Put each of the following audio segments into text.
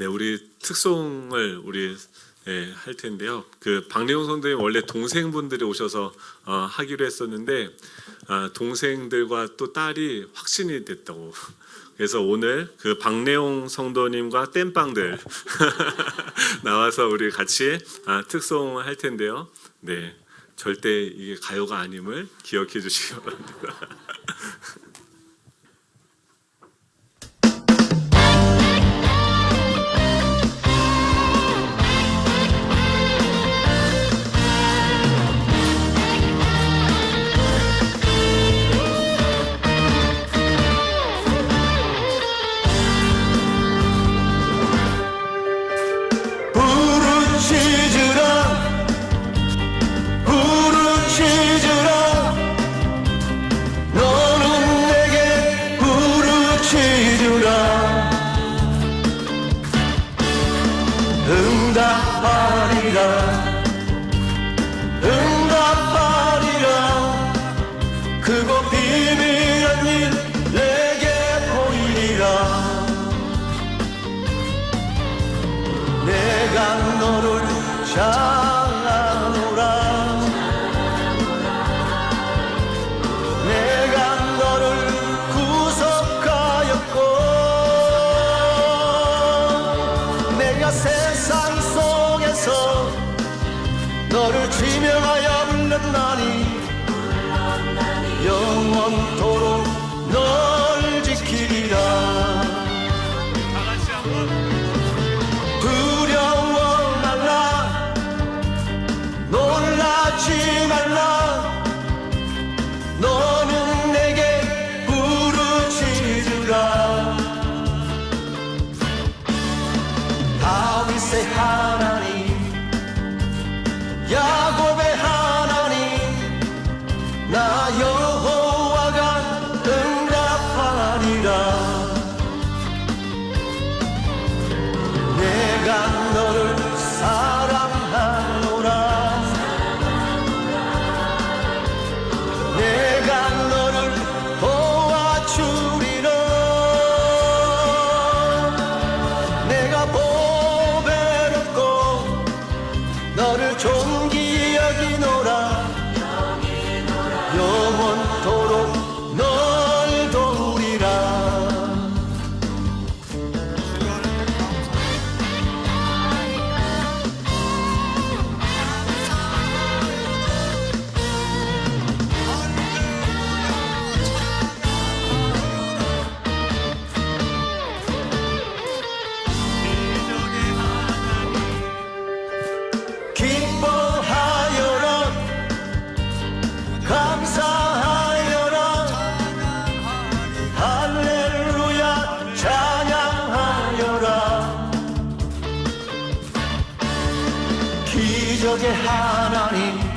네, 우리 특송을 우리 예, 할 텐데요. 그 박래용 선생님 원래 동생분들이 오셔서 어, 하기로 했었는데 아, 동생들과 또 딸이 확신이 됐다고. 그래서 오늘 그 박래용 성도님과 땜빵들 나와서 우리 같이 아, 특송을 할 텐데요. 네, 절대 이게 가요가 아님을 기억해 주시기 바랍니다. 응답하리라. 응답하리라. 그곳 비밀한 일 내게 보이리라. 내가 너를 잘하노라. 내가 세 너를 지명하여 불렀나니 Yeah. 기적의 하나님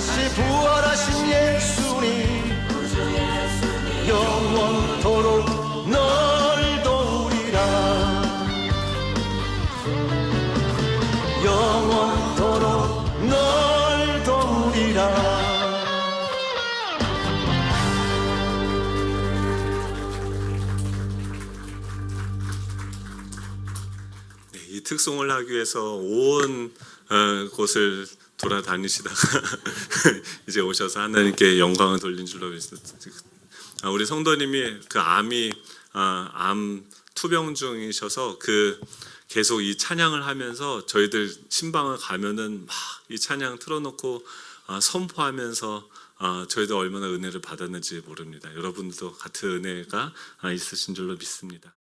다시 부활하신 예수님. 영원토록 널 도우리라. 영원토록 널 도우리라. 네, 이 특송을 하기 위해서 온 어, 곳을 돌아다니시다가 이제 오셔서 하나님께 영광을 돌린 줄로. 아, 우리 성도님이 그 암이 아, 암 투병 중이셔서 그 계속 이 찬양을 하면서 저희들 신방을 가면은 막 이 찬양 틀어놓고 아, 선포하면서 아, 저희도 얼마나 은혜를 받았는지 모릅니다. 여러분들도 같은 은혜가 아, 있으신 줄로 믿습니다.